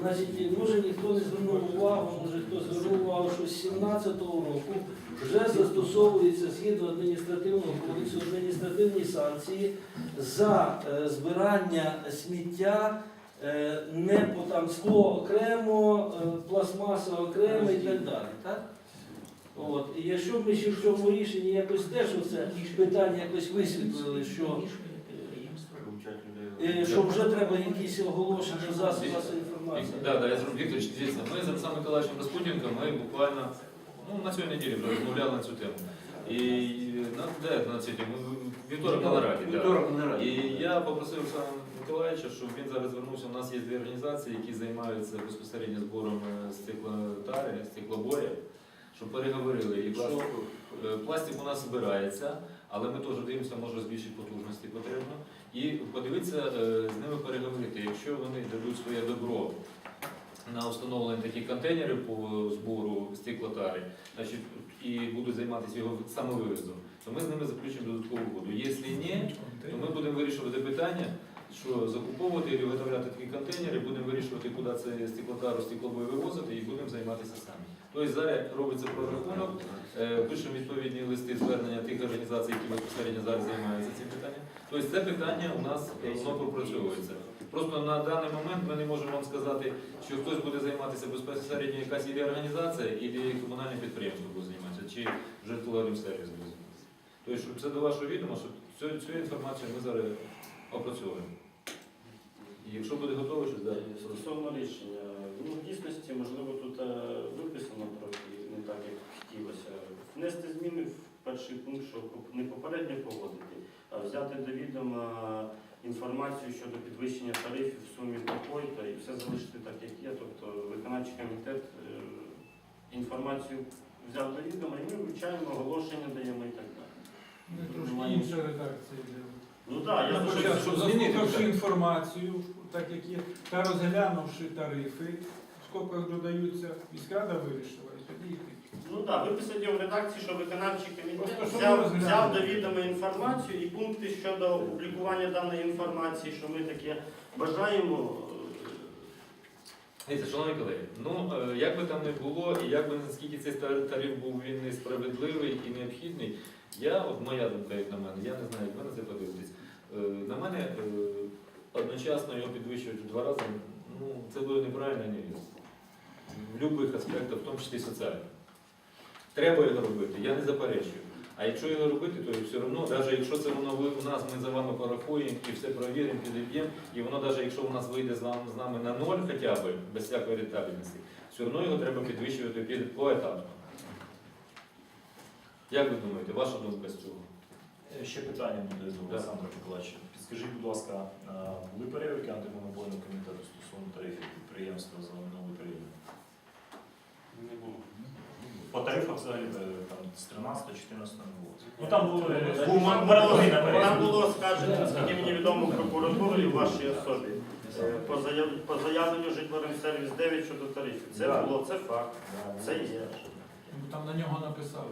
Значить, може ніхто не звернув увагу, може хто звернув увагу, що з 17-го року вже застосовується згідно адміністративного кодексу адміністративні санкції за е, збирання сміття е, не по там скло окремо, е, пластмаса окремо і так далі. Так? От. І якщо ми ще в цьому рішенні якось теж оце питання якось висвітлили, що Що вже треба якісь оголошення інформації. Да, да, я зроблю Вікторович, дивіться, ми з Олександром Миколаївичем Распутінком, ми буквально ну, на цій неділі розмовляли на цю тему. І на, де на цій темі? Вівторок на нараді. Да. Вівторок на нараді. І я попросив Олександра Миколаївича, щоб він зараз звернувся. У нас є дві організації, які займаються безпосередньо збором е, стеклотари, стеклобоя, щоб переговорили. Якщо е, пластик у нас збирається, але ми теж дивимося, може збільшити потужності потрібно. І подивитися е, з ними переговорити. Якщо вони дадуть своє добро на встановлення такі контейнери по збору стеклотари, значить, і будуть займатися його самовивозом, то ми з ними заключимо додаткову угоду. Якщо ні, то ми будемо вирішувати питання, що закуповувати і виготовляти такі контейнери, будемо вирішувати, куди це стеклотару, стеклобою вивозити, і будемо займатися самі. Тобто зараз робиться прорахунок, е, пишемо відповідні листи звернення тих організацій, які безпосередньо зараз займаються цим питанням. Тобто це питання у нас е, воно пропрацьовується. Просто на даний момент ми не можемо вам сказати, що хтось буде займатися безпосередньо якась іде організація, і комунальне підприємство буде займатися, чи житлоремсервіс буде займатися. Тобто, щоб це до вашого відома, що цю, цю інформацію ми зараз опрацьовуємо. І якщо буде готово, щось далі. Стосовно рішення, ну в дійсності, можливо, тут е, виписано трохи не так, як хотілося. Внести зміни в перший пункт, що не попередньо погодити, а взяти до відома інформацію щодо підвищення тарифів в сумі такої-то і все залишити так, як є. Тобто виконавчий комітет е, інформацію взяв до відома, і ми вивчаємо, оголошення даємо і так далі. Ну, Трошки інша редакція. Ну так, я На дуже початку, щоб змінити, заслухавши інформацію, так як є, та розглянувши тарифи, в скобках додаються, міськрада вирішила, і тоді йти. Ну так, виписати в редакції, що виконавчий комітет Просто щоб взяв, розглянули. взяв до відома інформацію і пункти щодо опублікування даної інформації, що ми таке бажаємо. Дивіться, шановні колеги, ну е, як би там не було, і як би наскільки цей тар- тариф був він несправедливий і необхідний, я, от моя думка, як на мене, я не знаю, як ви на це подивитесь. Е, На мене е, одночасно його підвищувати в два рази, ну це буде неправильно і невірно. В будь-яких аспектах, в тому числі соціальних. Треба його робити, я не заперечую. А якщо його робити, то все одно, навіть якщо це воно ви- у нас, ми за вами порахуємо і все провіримо, підіб'ємо, і воно навіть якщо у нас вийде з вами з нами на ноль хоча б, без всякої рентабельності, все одно його треба підвищувати під- поетапно. Як ви думаєте, ваша думка з цього? Е, Ще питання буде до Олександра Миколаївича. Підскажіть, будь ласка, були перевірки антимонопольного комітету стосовно тарифів підприємства за минулий період? Не було. По тарифах взагалі е, там з 13 14 не було. Ну там були Був е, ма- переложені на Там було скажено, наскільки мені відомо прокуратурою в вашій особі. е, По заяв- по заявленню житлоренсервіс 9 щодо тарифів. Це Да. було, це факт. Це є. Там на нього написали.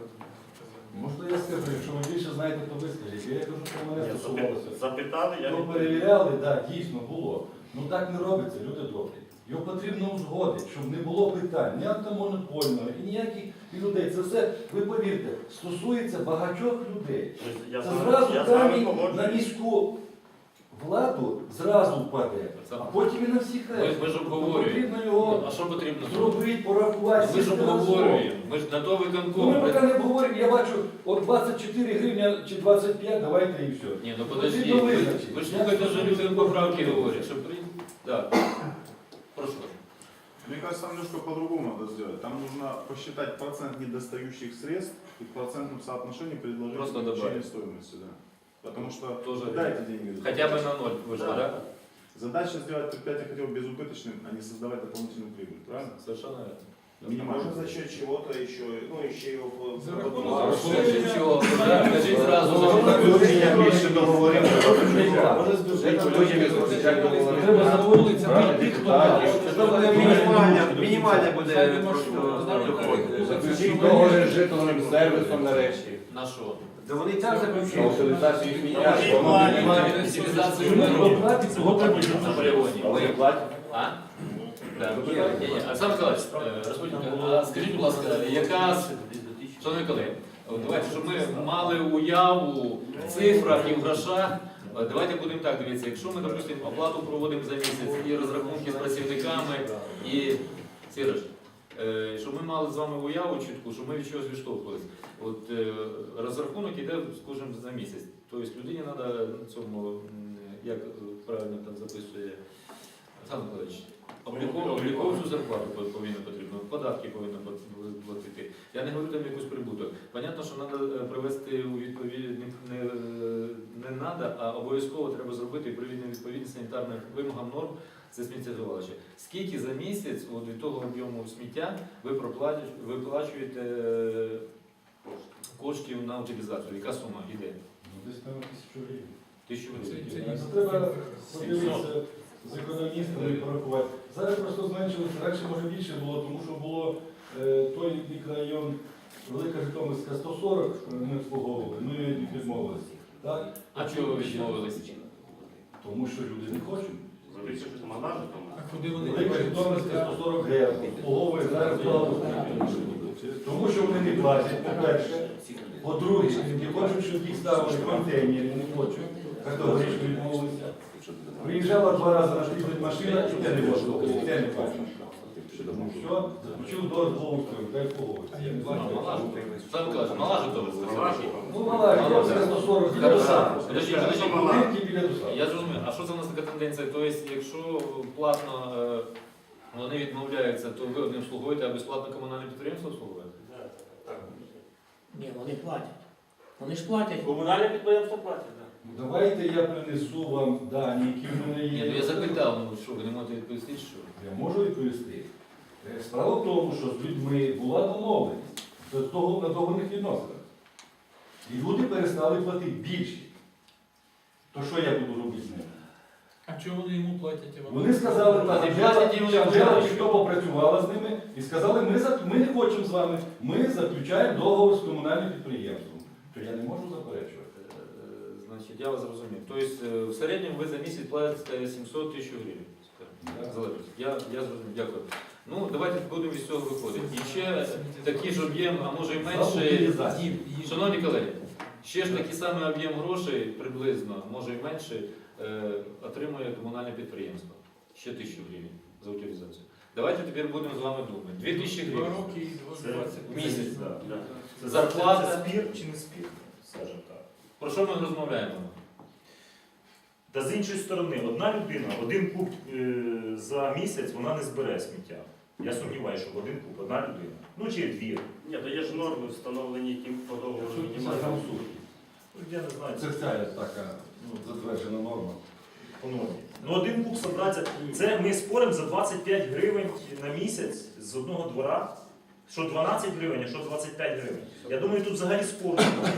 Можна я скажу, якщо ви більше знаєте, то ви скажіть. Я кажу, що мене Ні, стосувалося. запи- Запитали, я відповів. перевіряли, так, дійсно було. Ну так не робиться, люди добрі. Його потрібно узгодити, щоб не було питань ні антимонопольного, і ніяких і людей. Це все, ви повірте, стосується багатьох людей. Я з Це вами- зразу я з вами камінь на погоджуюсь. міську владу зразу впаде, а потім і на всіх Ми, ми ж обговорюємо. Потрібно його А що потрібно зробити? порахувати. Ми ж сісти разом. обговорюємо. Ми ж на то Ну, виконком. ми поки не обговорюємо, я бачу, от 24 гривня чи 25, давайте і все. Ні, ну Потрібно подожди, ви, визначити. ви ж слухайте, що люди поправки говорять, при... Так. Прошу. вас. Мне кажется, там немножко по-другому надо сделать. Там нужно посчитать процент недостающих средств и в процентном соотношении предложить Просто увеличение добавить. стоимости. Да. Потому что Тоже куда эти деньги? Хотя бы на ноль вышло, Да. да? Задача сделать предприятие хотя бы безубыточным, а не создавать дополнительную прибыль. Правильно? Совершенно верно. Минимально. Можно за счет чего-то еще, ну еще его по- За по- рахунок по- Розширення чого? Да, Кажіть зразу. Вилучення більше договорів. Може, з бюджету Треба за вулиця тих, хто має. Це буде мінімальне, буде. Заключіть договір з житловим сервісом нарешті. На що? Да вони і так На заключили. утилізацію. Вони платять. Утилізацію не платять, цього треба На полігоні. Вони платять. А? Олександр Миколаївич, е, скажіть, будь ласка, яка, шановні колеги, давайте, щоб ми мали уяву в цифрах і в грошах, давайте будемо так дивитися, якщо ми, допустимо, оплату проводимо за місяць і розрахунки з працівниками, і Сірож, е, щоб ми мали з вами уяву чітку, щоб ми від чогось відштовхувалися. От е, розрахунок іде, скажімо, за місяць. Тобто людині треба на цьому, як е, правильно там записує Олександр Миколаївич, облікову, облікову цю зарплату по- повинно потрібно, податки повинно платити. Я не говорю там якусь прибуток. Понятно, що треба привести у відповідь не, не, не треба, а обов'язково треба зробити привідну відповідність санітарним вимогам норм. Це сміттєзвалище. Скільки за місяць от від того об'єму сміття ви проплачуєте, ви плачуєте е, коштів на утилізацію? Яка сума йде? Ну, Десь там тисячу гривень. Тисячу гривень. це- Ну, Треба подивитися з економістами і порахувати. Зараз просто зменшилося, раніше може більше було, тому що було е, той мікрорайон Велика Житомирська 140 ми обслуговували, ми відмовилися. Так? А чого ви відмовилися? Тому що люди не хочуть. А куди вони Велика Житомирська 140 г обслуговує зараз плаву. Тому що вони не платять, по-перше. По-друге, не хочуть, щоб їх ставили контейнери, не хочуть. Категорично відмовилися. Приїжджала два рази на тиждень машина, і те не можна, і те не бачу. Що? Заключив договір з Волговською, дай погодиться. Олександр Миколаївич, мала Житомирська? Ну, мала, Житомирська 140, біля Досаду. Подождіть, подождіть. Будинки біля. Я зрозумів. А що це у нас така тенденція? Тобто, якщо платно е, вони відмовляються, то ви одним слугуєте, а безплатно комунальне підприємство обслуговує? Ні, вони платять. Вони ж платять. Комунальне підприємство платить, так. Ну, Давайте я принесу вам дані, які в мене є. Ну я запитав, ну що, ви не можете відповісти, що? Я можу відповісти. Е, Справа в тому, що з людьми була домовленість до того на договірних відносинах. І люди перестали платити більше. То що я буду робити з ними? А чого вони йому платять? а вам? Вони сказали, так, Вони платять Анжела хто попрацювала з ними і сказали, ми, за- ми не хочемо з вами, ми заключаємо договор з комунальним підприємством. То я не можу заперечувати. Значить, я вас зрозумів. Тобто, е, в середньому ви за місяць платите 700 тисяч гривень. Да. Залежить. Я, я зрозумів, дякую. Ну, давайте будемо з цього виходити. І ще такий ж об'єм, а може і менше. Шановні колеги, ще ж такий самий об'єм грошей, приблизно, може і менше, е, отримує комунальне підприємство. Ще тисячу гривень за утилізацію. Давайте тепер будемо з вами думати. Дві тисячі Два роки і два- Це- 20 Місяць. Зарплата. Це, це спір чи не спір, скажімо так. Про що ми розмовляємо? Та з іншої сторони, одна людина, один куб е, за місяць вона не збере сміття. Я сумніваюся, що в один куб одна людина. Ну чи дві. Ні, то є ж норми встановлені, які по договору Якщо це мінімальні. там суд. Ну, Я не знаю, Це ця така ну, затверджена норма. по нормі. Ну один куб собратися. Це ми споримо за 25 гривень на місяць з одного двора. Що 12 гривень, а що 25 гривень. Я думаю, тут взагалі спору немає.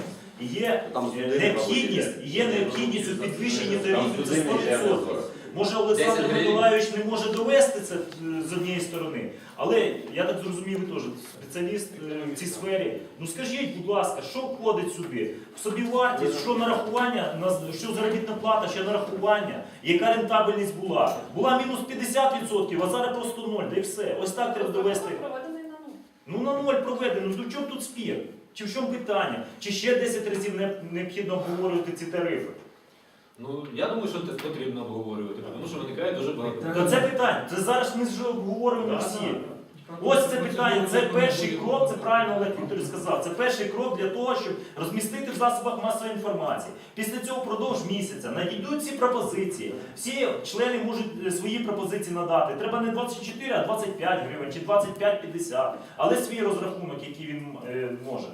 Є е, необхідність, є необхідність у підвищенні тарифів це 100%. Може, Олександр 10 гривень. Миколайович не може довести це е, з однієї сторони, але я так зрозумів, ви теж спеціаліст е, в цій сфері. Ну скажіть, будь ласка, що входить сюди? В собівартість, що нарахування, на- що заробітна плата, що нарахування, яка рентабельність була? Була мінус 50%, а зараз просто ноль, да і все. Ось так треба довести. Проведений на нуль. Ну на ноль проведено, ну чому тут спір? Чи в чому питання? Чи ще 10 разів не- необхідно обговорювати ці тарифи? Ну, я думаю, що це потрібно обговорювати, тому що виникає дуже багато. То це питання. Це зараз ми вже обговорюємо всі. Ось це питання, це перший крок, це правильно Олег Вікторович сказав. Це перший крок для того, щоб розмістити в засобах масової інформації. Після цього впродовж місяця надійдуть ці пропозиції. Всі члени можуть е, свої пропозиції надати. Треба не 24, а 25 гривень чи 25-50, але свій розрахунок, який він е, може.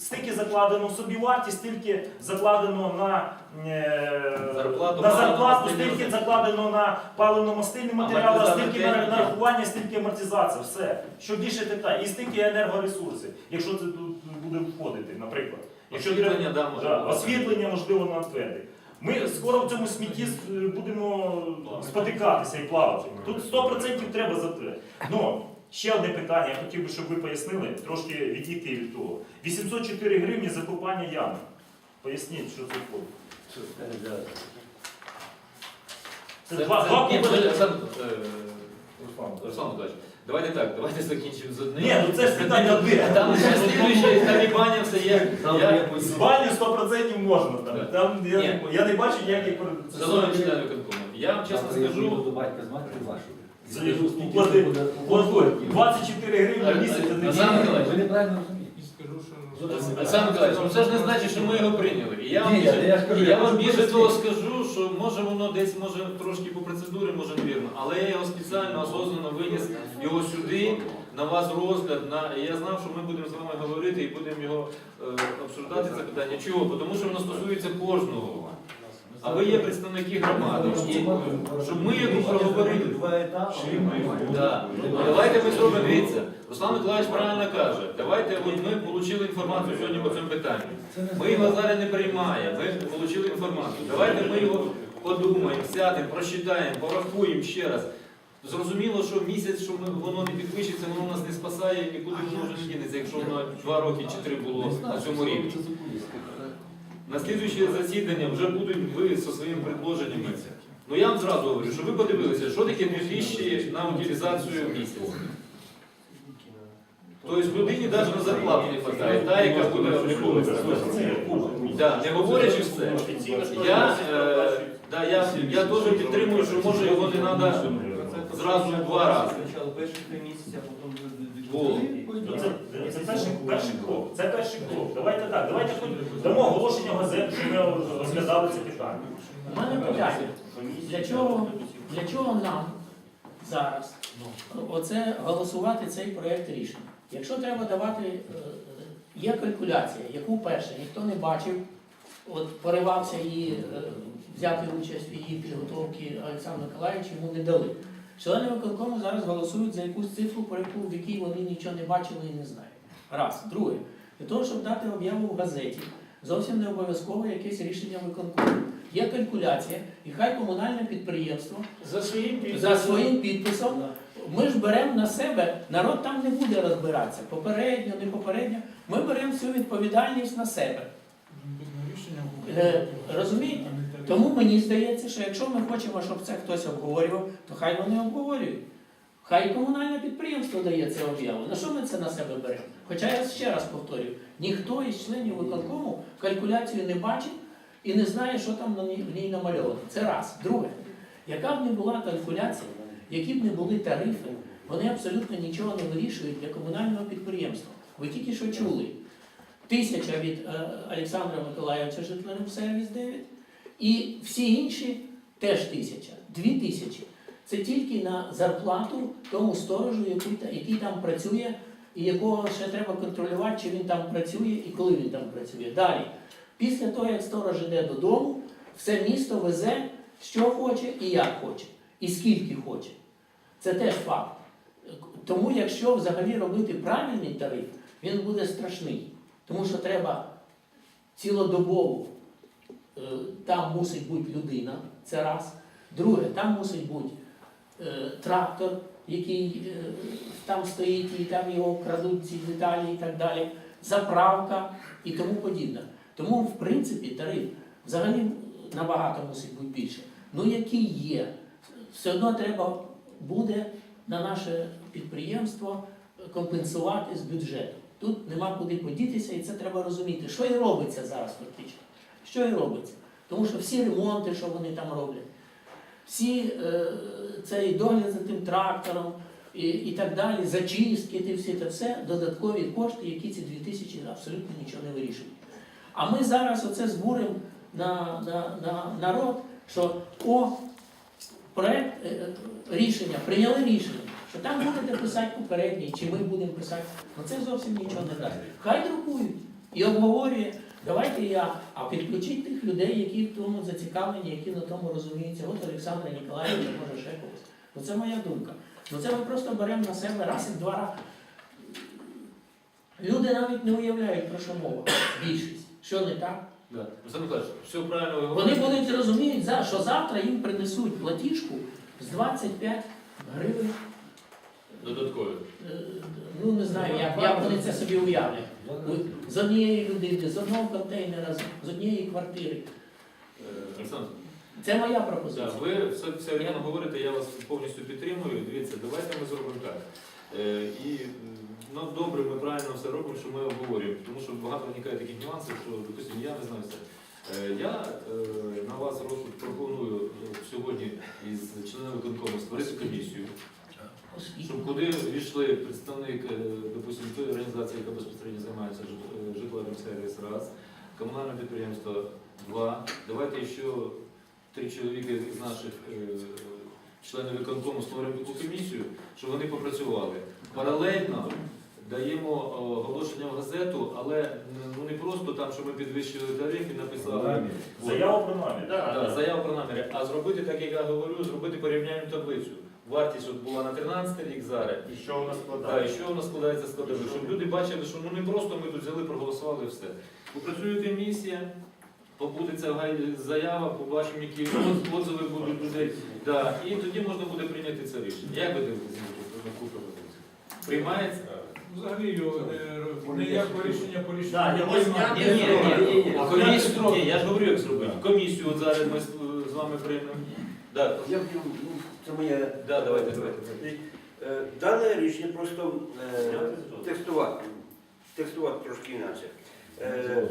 Стільки закладено в собівартість, стільки закладено на, е, Зарплату, на зарплату, паливно-мастильні стільки закладено на паливно-мастильні матеріали, Амортизатор стільки на техніки. нарахування, стільки амортизація. Все. Що більше питань. І стільки енергоресурси, якщо це тут буде входити, наприклад. Якщо Освітлення, треба- да, може Да, бути. освітлення, можливо, на твердий. Ми скоро в цьому смітті е, будемо спотикатися і плавати. Тут 100% треба затвердити. Ну, ще одне питання, я хотів би, щоб ви пояснили, трошки відійти від того. 804 гривні за копання ями. Поясніть, що це входить. Це, два, два ні, куби. це- це, е, Руслан. Руслан Миколаївич, давайте так, давайте закінчимо з одним. Ні, ну це ж питання одне. Там ще слідуюче, там і баня все є. Я, З баню 100% можна. Там, там я, Ні. я не бачу ніяких Шановні члени виконкому, я вам чесно скажу, до батька з матері вашої. Це Скажу, уплати- це 24 гривні в місяць. це не Миколаївич, Ви неправильно розумієте. Скажу, що Олександр Миколаївич, ну це ж не значить, що ми його прийняли. І я вам Ні, більше, я ж кажу, і я я вам можу більше того скажу, що може воно десь може трошки по процедурі, може невірно, але я його спеціально осознанно виніс його сюди, на вас розгляд. На і я знав, що ми будемо з вами говорити і будемо його е, обсуждати це питання. Чого? Тому що воно стосується кожного. А ви є представники громади. І, щоб ми його проговорили. Да. Давайте ми зробимо, дивіться. Руслан Миколаївич правильно каже. Давайте от ми отримали інформацію сьогодні по цьому питанню. Ми його зараз не приймаємо, ми отримали інформацію. Давайте ми його подумаємо, сядемо, прочитаємо, порахуємо ще раз. Зрозуміло, що місяць, що воно не підвищиться, воно нас не спасає нікуди воно вже не дінеться, якщо воно два роки чи три було на цьому рівні. На слідуюче засідання вже будуть ви зі своїми предложеннями. Ну я вам зразу говорю, що ви подивилися, що таке 2000 на утилізацію в місяць. Тобто людині навіть на зарплату не вистачає, та, яка буде обліковуватися. Да, не говорячи все, я, е, да, я, я теж підтримую, що може його не треба зразу два рази. Було. Ну, Це, це перший, перший крок. Це перший крок. Давайте так, давайте хоч дамо оголошення газет, що ми розглядали це питання. У мене питання. Для чого, для чого нам зараз оце голосувати цей проєкт рішення? Якщо треба давати, е, є калькуляція, яку перше ніхто не бачив, от поривався її е, взяти участь в її підготовці Олександр Миколаївич, йому не дали. Члени виконкому зараз голосують за якусь цифру, про яку в якій вони нічого не бачили і не знають. Раз. Друге, для того, щоб дати об'яву в газеті, зовсім не обов'язково якесь рішення виконкому. Є калькуляція, і хай комунальне підприємство За своїм підписом. за своїм підписом. Ми ж беремо на себе, народ там не буде розбиратися, попередньо, не попередньо. Ми беремо всю відповідальність на себе. Е, розумієте? Тому мені здається, що якщо ми хочемо, щоб це хтось обговорював, то хай вони обговорюють. Хай комунальне підприємство дає це об'яву. На що ми це на себе беремо? Хоча я ще раз повторюю, ніхто із членів виконкому калькуляцію не бачить і не знає, що там на ній, намальовано. Це раз. Друге, яка б не була калькуляція, які б не були тарифи, вони абсолютно нічого не вирішують для комунального підприємства. Ви тільки що чули. Тисяча від е, Олександра Миколаївича житлорибсервіс 9 і всі інші теж тисяча. Дві тисячі. Це тільки на зарплату тому сторожу, який, там працює, і якого ще треба контролювати, чи він там працює і коли він там працює. Далі, після того, як сторож іде додому, все місто везе, що хоче і як хоче, і скільки хоче. Це теж факт. Тому, якщо взагалі робити правильний тариф, він буде страшний. Тому що треба цілодобово, е, там мусить бути людина, це раз. Друге, там мусить бути трактор, який е, там стоїть, і там його крадуть ці деталі і так далі, заправка і тому подібне. Тому, в принципі, тариф взагалі набагато мусить бути більше. Ну, який є, все одно треба буде на наше підприємство компенсувати з бюджету. Тут нема куди подітися, і це треба розуміти. Що і робиться зараз фактично. Що і робиться. Тому що всі ремонти, що вони там роблять, всі е, цей догляд за тим трактором і, і так далі, зачистки, ті всі, це все додаткові кошти, які ці 2000 абсолютно нічого не вирішують. А ми зараз оце збуримо на, на, на народ, що о, проект е, е, рішення, прийняли рішення, що там будете писати попередній, чи ми будемо писати, ну це зовсім нічого не дасть. Хай друкують і обговорює. Давайте я, а підключіть тих людей, які в тому зацікавлені, які на тому розуміються. От Олександра Ніколаєвича, може ще когось. Ну це моя думка. Ну це ми просто беремо на себе раз і два рази. Люди навіть не уявляють, про що мова. Більшість. Що не так? Да. Все правильно Вони будуть розуміють, що завтра їм принесуть платіжку з 25 гривень. Додаткові. Е, Ну не знаю, як, як вони це собі уявлять. Ну, З однієї людини, з одного контейнера, з- однієї квартири. Е, Олександр, Це моя Да, пропозиція. ви все, все вірно говорите, я вас повністю підтримую. Дивіться, давайте ми зробимо так. Е, і ну, добре, ми правильно все робимо, що ми обговорюємо, тому що багато виникає таких нюансів, що, допустимо, я не знаю все. Е, я е, на вас розсуд пропоную е, сьогодні із членами виконкому створити комісію, щоб куди війшли представник, допустимо, тої організації, яка безпосередньо займається е, житловим сервіс, раз, комунальне підприємство, два. Давайте ще три чоловіки з наших е, членів виконкому створимо таку комісію, щоб вони попрацювали. Паралельно даємо оголошення в газету, але ну, не просто там, що ми підвищили тариф і написали. Заяву про намір. Да, Да, да. заяву про наміри, а зробити, так як я говорю, зробити порівняльну таблицю. Вартість от була на 13 рік зараз. І що у нас Так, складає? і що у нас складається складове? Щоб люди бачили, що ну не просто ми тут взяли, проголосували і все. Попрацює комісія, побудеться заява, побачимо, які от- отзиви будуть людей. Да, і тоді можна буде прийняти це рішення. Як ви дивитеся на таку пропозицію? Приймається? Взагалі його не- ніякого рішення по рішенню. Да, його зняти. Ні, ні, ні, ні. А Комісію, ні, я ж говорю, як зробити. Комісію от зараз ми з з вами приймемо. Да, Я б, ну, це моє да, давайте, давайте. Е, Дане рішення просто е, текстувати, текстувати трошки інакше. Е,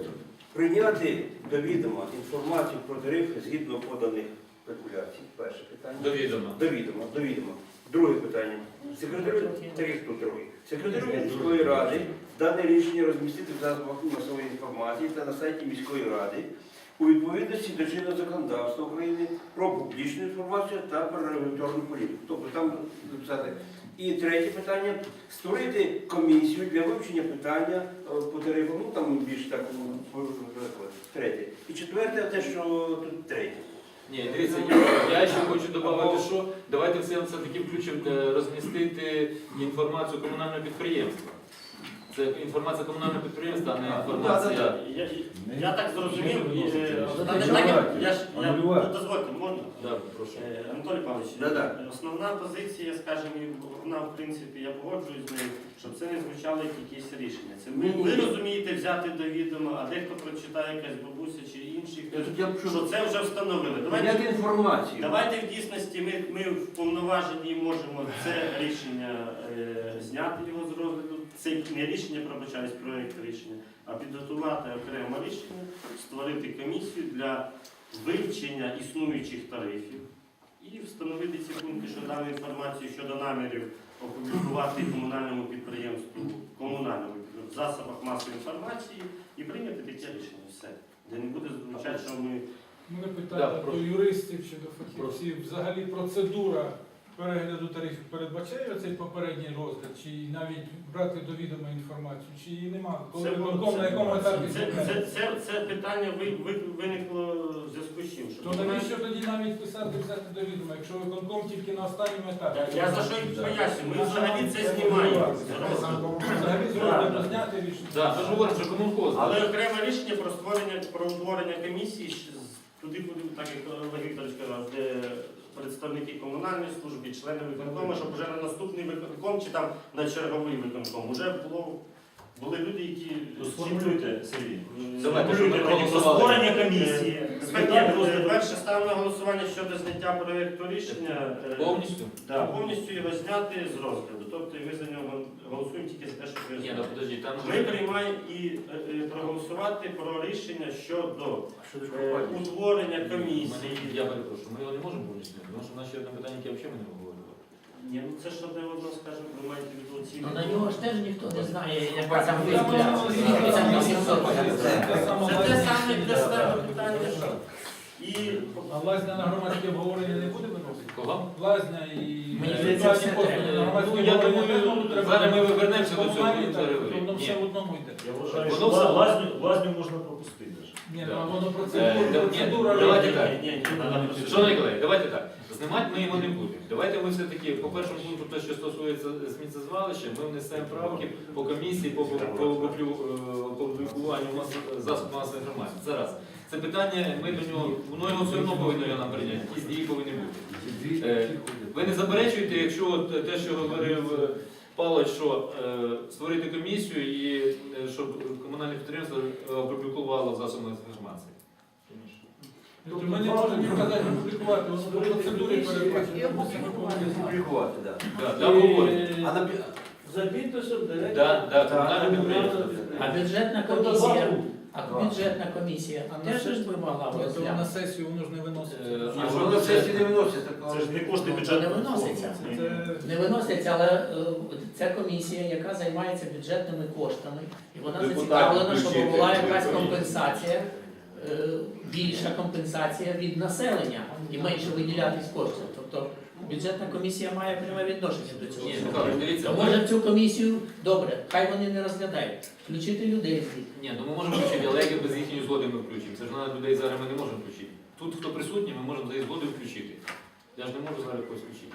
Прийняти до відома інформацію про тарифи згідно поданих спекуляцій. Перше питання. До відома. До відома, до відома. Друге питання. Секретарю, тариф тут другий. Секретарю міської ради дане рішення розмістити в засобах масової інформації та на сайті міської ради у відповідності до чинного законодавства України про публічну інформацію та про регуляторну політику. Тобто там написати. І третє питання створити комісію для вивчення питання е, по тарифам, ну там більш так ну, третє. І четверте, те, що тут третє. Ні, дивіться, я, ще хочу додати, що давайте все все-таки включимо е, розмістити інформацію комунального підприємства. Це інформація комунального підприємства, а не інформація. Я, я так зрозумів, і, е, та не так, я ж я, Анулювати. ну, дозвольте, можна? Да, прошу. Е, Анатолій Павлович, Да-да. основна позиція, скажімо, і вона в принципі я погоджуюсь з нею, щоб це не звучало як якісь рішення. Це ви, ви розумієте взяти до відома, а дехто прочитає якась бабуся чи інший, Я тут я б що це вже встановили. Давайте Прийняти інформацію. Давайте в дійсності ми, ми вповноважені можемо це рішення е, зняти його з розгляду. Це не рішення пробачаюсь, проєкт рішення, а підготувати окремо рішення, створити комісію для вивчення існуючих тарифів і встановити ці пункти, що дану інформацію щодо намірів опублікувати комунальному підприємству, комунальному в засобах масової інформації і прийняти таке рішення. Все. Де не буде звучати, що ми У мене Да, питання прошу. до юристів чи до фахівців. Взагалі процедура перегляду тарифів передбачає цей попередній розгляд, чи навіть брати до відома інформацію, чи її немає? Коли Це, виконком на це- якому етапі це, це, це, це питання ви, ви, виникло в зв'язку з чим? Що То навіщо тоді навіть писати взяти до відома, якщо виконком тільки на останньому етапі? Я, я за що і пояснюю, ми взагалі це знімаємо. Взагалі з розгляду зняти рішення. Так, ми ж говоримо, що комунхоз. Але окреме рішення про створення про утворення комісії з- туди, куди так як Олег Вікторович сказав, де представники комунальної служби, члени виконкому, щоб вже на наступний виконком чи там на черговий виконком вже було були люди, які Сформулюйте, Сергій. Про проголосували. створення комісії. Е, перше ставимо на голосування щодо зняття проєкту рішення. е, Повністю? Повністю його зняти з розгляду. Тобто ви за нього голосуємо тільки за те, його Ні, ну зняти. подожди, там Ми приймаємо і е, е, проголосувати про рішення щодо е, утворення комісії. Мене- Я перепрошую, ми його не можемо повністю, тому що в нас ще одне питання, яке взагалі ми не обговорювали. Ні, ну це ж одне одно, скажімо, ви маєте від оці. Ну на нього ж теж ніхто не знає, яка там вісімсот. Це те саме себе питання. що І А лазня на громадське обговорення не буде виносити? Кого? Лазня і Мені здається, все треба. Ну, я думаю, зараз ми повернемося до цього. Воно все в одному йде. Я вважаю, що лазню можна. Ні, Да. ну воно Е, процедура, да, ні, процедура. давайте так. ні, ні, ні, Шановні колеги, давайте так. Знімати ми його не будемо. Давайте ми все-таки по першому пункту, те, що стосується сміттєзвалища, ми внесемо правки по комісії по, по, опублю- е, мас- засобів масової інформації. Це раз. Це питання, ми до нього, воно його все одно повинно його нам прийняти, якісь дії повинні бути. Е, Ви не заперечуєте, якщо от те, що говорив е, Павлович, що е, створити комісію і е, щоб комунальне підприємство е, опублікувало засоби інформації. Тобто ми не можемо казати публікувати, воно по процедурі передбачено. Публікувати, так. Да, да, говоримо. А на за підписом Да, да, комунальне підприємство. А бюджетна Тобто комісія, а бюджетна комісія А на теж це- ж би могла б Тобто на розглянути. сесію воно ж не виноситься. Е, А що на сесії не виносять? Це ж не кошти Ну, бюджету. не виноситься. Це Не виносяться, але е, ця комісія, яка займається бюджетними коштами, і вона Депутатів зацікавлена, щоб включити була якась компенсація, е, більша компенсація від населення і менше виділятись коштів. Тобто бюджетна комісія має пряме відношення до цього. Ні, всього. Михайло, дивіться, може в цю комісію, добре, хай вони не розглядають, включити людей. Ні, ну ми можемо включити, але як без їхньої згоди ми включимо. Це ж на людей зараз ми не можемо включити. Тут хто присутній, ми можемо за їх згоди включити. Я ж не можу зараз когось включити.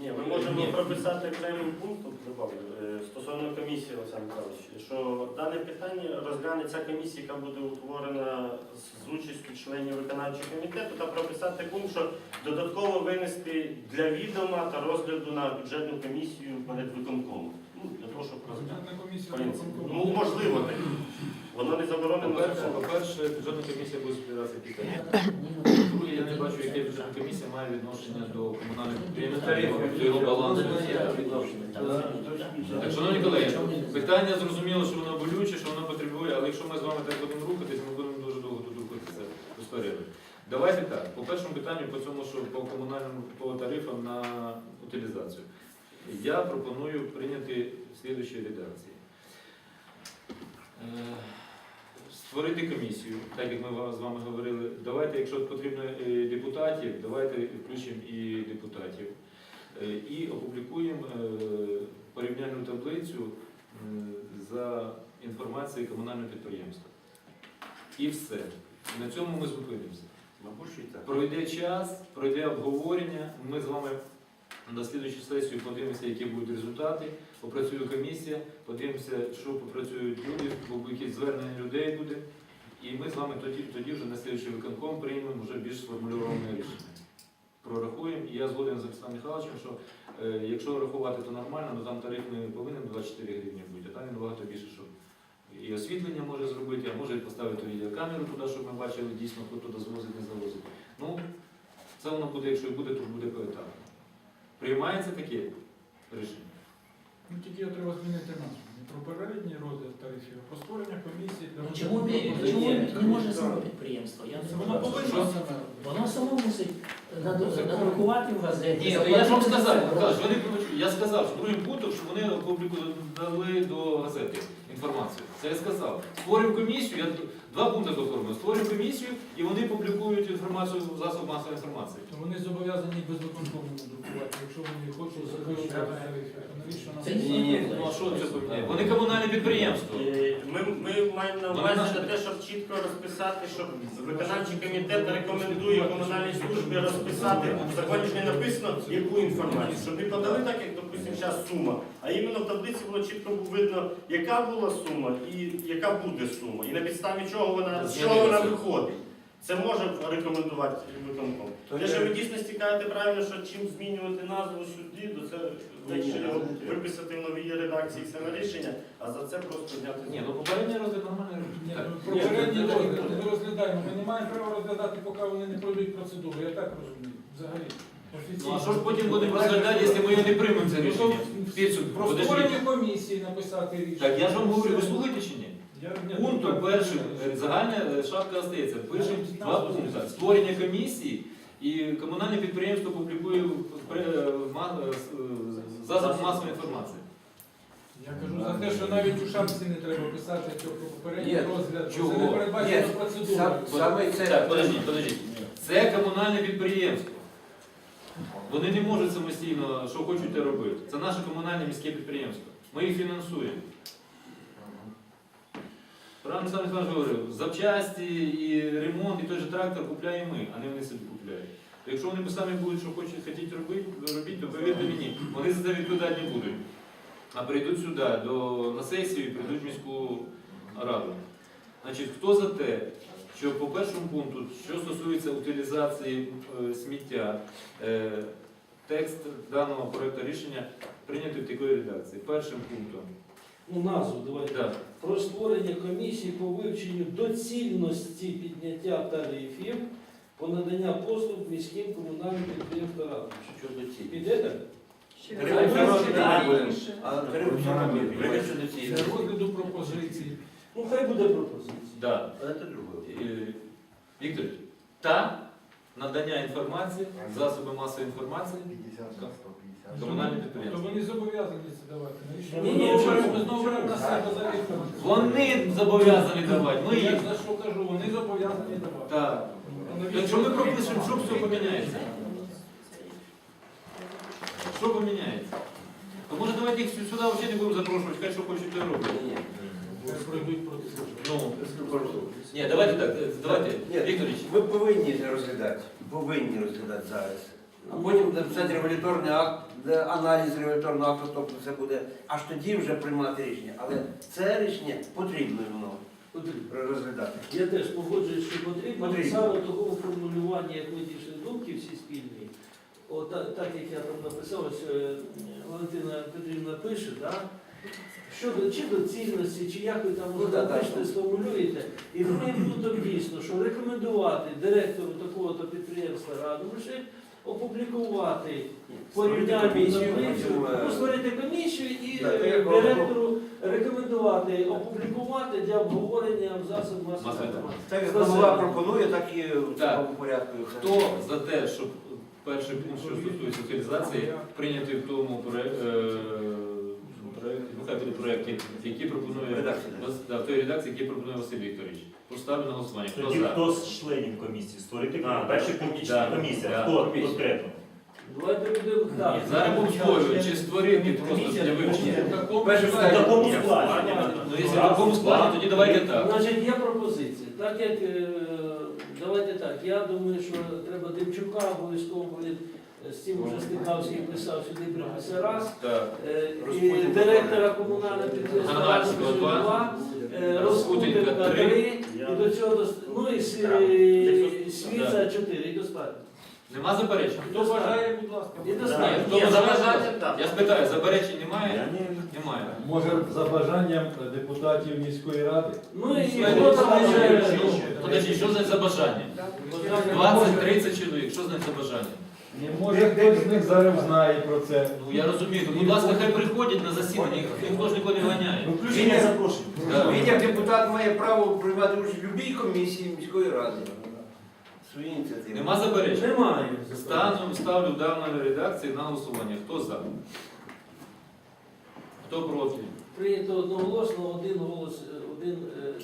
Ні, ми можемо прописати окремим пунктом добавлю, е, стосовно комісії, Олександр Михайлович, що дане питання розгляне ця комісія, яка буде утворена з участю членів виконавчого комітету, та прописати пункт, що додатково винести для відома та розгляду на бюджетну комісію перед виконкомом. Ну, для того, щоб розглянути. виконкому. Ну, можливо, так. Воно не заборонено По-перше, по-перше, бюджетна комісія буде збиратися питання. Друге, я не бачу, яке бюджетна комісія має відношення до комунальних підприємств, до його балансу. Так, шановні колеги, питання зрозуміло, що воно болюче, що воно потребує, але якщо ми з вами так будемо рухатись, ми будемо дуже довго тут рухатися без перерви. Давайте так, по першому питанню, по цьому, що по комунальним по тарифам на утилізацію. Я пропоную прийняти в слідчій редакції. Створити комісію, так як ми з вами говорили. Давайте, якщо потрібно е, депутатів, давайте включимо і депутатів. Е, І опублікуємо е, порівняльну таблицю за інформацією комунального підприємства. І все. На цьому ми зупинимося. Пройде час, пройде обговорення. Ми з вами на слідчу сесію подивимося, які будуть результати. Попрацює комісія, подивимося, що попрацюють люди, бо якісь звернення людей буде. І ми з вами тоді, тоді вже на слідчий виконком приймемо вже більш сформульоване рішення. Прорахуємо. І я згоден з Олександром Михайловичем, що е, якщо рахувати, то нормально, але там тариф не повинен 24 гривні бути, а там він набагато більше, що і освітлення може зробити, а може і поставити відеокамеру туди, щоб ми бачили дійсно, хто туди звозить, не завозить. Ну, це воно буде, якщо і буде, то буде поетапно. Приймається таке рішення? Ну тільки його треба змінити назву. Не про перелітній розгляд тарифів, а про створення комісії. для Ну, Чому розгляду пропозицій. чому не- може саме підприємство? Я не Воно повинно саме. Воно само мусить наду- надрукувати в газеті. Ні, то я ж вам сказав, Михайлович, вони, я сказав, що другим пунктом, що вони опубліку- дали до газети інформацію. Це я сказав. Створюємо комісію, я два пункти доформив. Створюємо комісію і вони публікують інформацію в засобах масової інформації. То вони зобов'язані без виконкому надрукувати, якщо вони хочуть Ні, ні, ну а що це поміняє? Вони комунальне підприємство. Е, Ми, ми маємо на увазі на те, щоб чітко розписати, що виконавчий комітет рекомендує комунальній службі розписати, в законі ж не написано, яку інформацію, щоб не подали так, як, зараз сума, а іменно в таблиці було чітко видно, яка була сума і яка буде сума, і на підставі чого вона, з чого вона виходить. Це може рекомендувати виконком. Те, що ви в дійсності кажете правильно, що чим змінювати назву сюди, то це легше його виписати в новій редакції саме рішення, а за це просто зняти. Ні, ну попередній розгляд нормальний. Ні, Так. ну, розгляд не розглядаємо. Ми не маємо права розглядати, поки вони не пройдуть процедуру. Я так розумію. Взагалі. Ну а що ж потім будемо розглядати, якщо ми його не приймемо це рішення? Про Подождіть. створення комісії написати рішення. Так я ж вам говорю, ви слухаєте чи ні? Пунктом першим е, загальна е, шапка остається. Пишемо два пункти. Створення комісії і комунальне підприємство публікує в пре- в ма- е, с- е, засоб масової інформації. Я кажу за те, що навіть у шапці не треба писати, що про попередній Ні, розгляд. Це чого? не передбачено Ні, процедурою. сам- Саме це. Так, подождіть, подождіть. Це комунальне підприємство. Вони не можуть самостійно, що хочуть, те робити. Це наше комунальне міське підприємство. Ми їх фінансуємо. Правильно сам Олександр говорив, запчасті і ремонт, і той же трактор купляємо ми, а не вони собі купляють. Якщо вони самі будуть, що хочуть хотіть робити, робити, то повірте мені, вони за це відповідати не будуть. А прийдуть сюди до, на сесію і прийдуть в міську раду. Значить, хто за те, що по першому пункту, що стосується утилізації е, сміття, е, текст даного проекту рішення прийнятий в такій редакції. Першим пунктом. Ну, назву давайте. Да. Про створення комісії по вивченню доцільності підняття тарифів по надання послуг міським комунальним підприємствам ми підемо. Щодо ці. Для розгляду пропозицій. Ну, хай буде пропозиція. Да. Е, Віктор, та надання інформації, засоби масової інформації, комунальні То підприємства. вони зобов'язані це давати. Навіщо? Ні, Ми ні, знову чому? беремо- знову беремо на себе за відповідь. Вони зобов'язані давати, ми Я їх. за що кажу, вони зобов'язані давати. Так. А навіщо? Якщо ми пропишемо, що все поміняється? Що поміняється? То може давайте їх сюди взагалі не будемо запрошувати, хай що хочуть то й роблять. Пройдуть процедуру. Ну, ні, давайте так, е, давайте, Ні, Вікторович, Ви повинні це розглядати. Повинні розглядати зараз. А потім написати регуляторний акт, де аналіз регуляторного акту, тобто це буде аж тоді вже приймати рішення. Але це рішення потрібно воно Потрібно. розглядати. Я теж погоджуюсь, що потрібно. Потрібно. Саме такого формулювання, як ми дійшли думки всі спільні, от, та- так як я там написав, ось е, Валентина Петрівна пише, да? Щодо чи доцільності, чи як ви там Ну, да, да. сформулюєте, і другим пунктом дійсно, що рекомендувати директору такого-то підприємства Радомишль опублікувати порівняльну таблицю, е, ну, створити комісію і Да, е, директору рекомендувати опублікувати для обговорення в засоб масової Масової інформації. Так як голова пропонує, так і в цьому порядку. хто за те, щоб перший пункт, що стосується утилізації, прийнятий в тому проєкті, хай буде який пропонує Редакція. Да, в той редакції, який пропонує Василь Вікторович. Поставлю на голосування. Хто Тоді за? хто з членів комісії створити А, перший да. пункт Да. комісія? Да. Хто Комісія. конкретно? Давайте будемо так. Зараз спорювати, чи створити просто для вивчення. В такому Перше В складі. Ну, якщо в такому складі, тоді давайте так. Значить, є пропозиція. Так як е, давайте так. Я думаю, що треба Демчука обов'язково бо він з цим вже стикався і писав сюди приписи раз. Так. Е, І директора комунального підприємства два. е, Розпутінка три. і до цього дос- ну і е, Свіца чотири, і достатньо. Нема заперечень? Хто бажає, будь ласка. І Ні, достатньо. хто бажає? Я спитаю, заперечень немає? Немає. Може, за бажанням депутатів міської ради? Ну і хто там ну, Подожди, що значить за бажання? 20-30 чоловік, що значить за бажання? Не може хтось з них зараз знає про це. Ну я розумію, то, будь ласка, хай приходять на засідання, ніхто ж нікого не ганяє. Включення запрошень. Да. Він як депутат має право приймати участь в будь-якій комісії міської ради. Свої ініціативи. Нема заперечень? немає. Стану, ставлю в даної редакції на голосування. Хто за? Хто проти? Прийнято одноголосно, один голос, е, один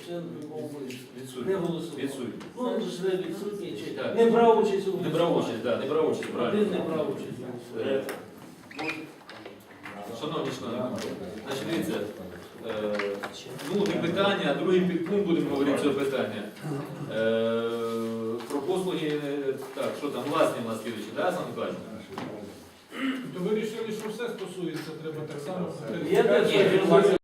член мов не Відсутні. голосував. Ну, вже відсутній чи Так. не брав участь у Не брав участь, так, не брав участь, Один правильно. не брав участь у голосуванні. Е, Шановні члени, значить дивіться, е, ну не питання, а другий підпункт будемо говорити цього питання. Е, Про послуги, е, так, що там, власні у нас слідуючі, да, Сан Миколаївич? То ви вирішили, що все стосується, треба так само. Є те, що